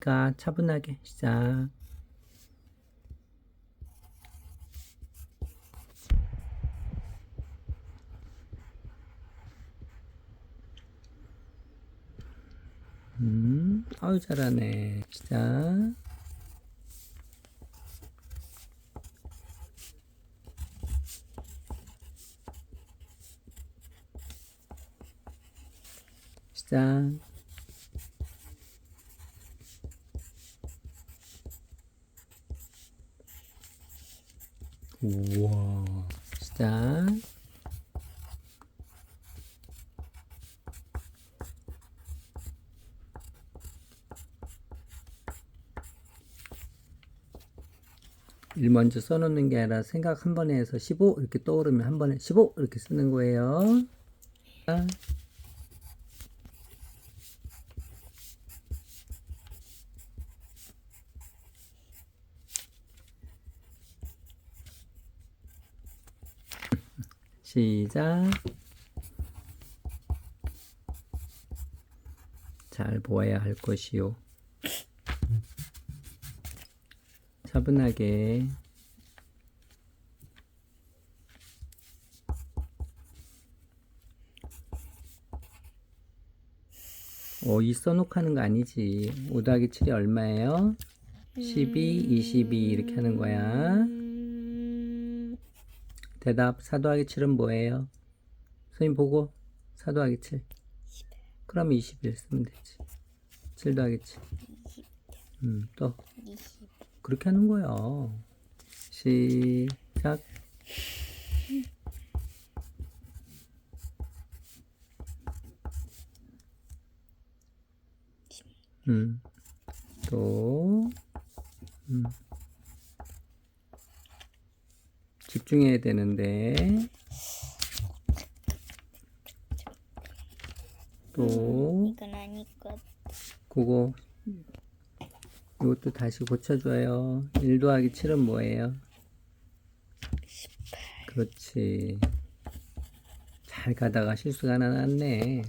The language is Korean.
가 차분하게 시작. 음, 아유 잘하네. 시작. 시작. 우와. 시작. 일 먼저 써놓는 게 아니라 생각 한 번에 해서 15 이렇게 떠오르면 한 번에 15 이렇게 쓰는 거예요. 시작. 잘 보아야 할 것이요. 차분하게. 어, 이 써놓고 하는 거 아니지. 5 더하기 7이 얼마예요? 12, 22 이렇게 하는 거야. 대답 4 더하기 7은 뭐예요? 선생님 보고 4 더하기 7 그럼 21 쓰면 되지 7 더하기 7 음, 또 20. 그렇게 하는 거야 시작 음, 또 음. 집중해야 되는데. 또 이건 아닐 것. 그거 이것도 다시 고쳐줘요. 1 더하기 7은 뭐예요? 그렇지. 잘 가다가 실수가 하나 났네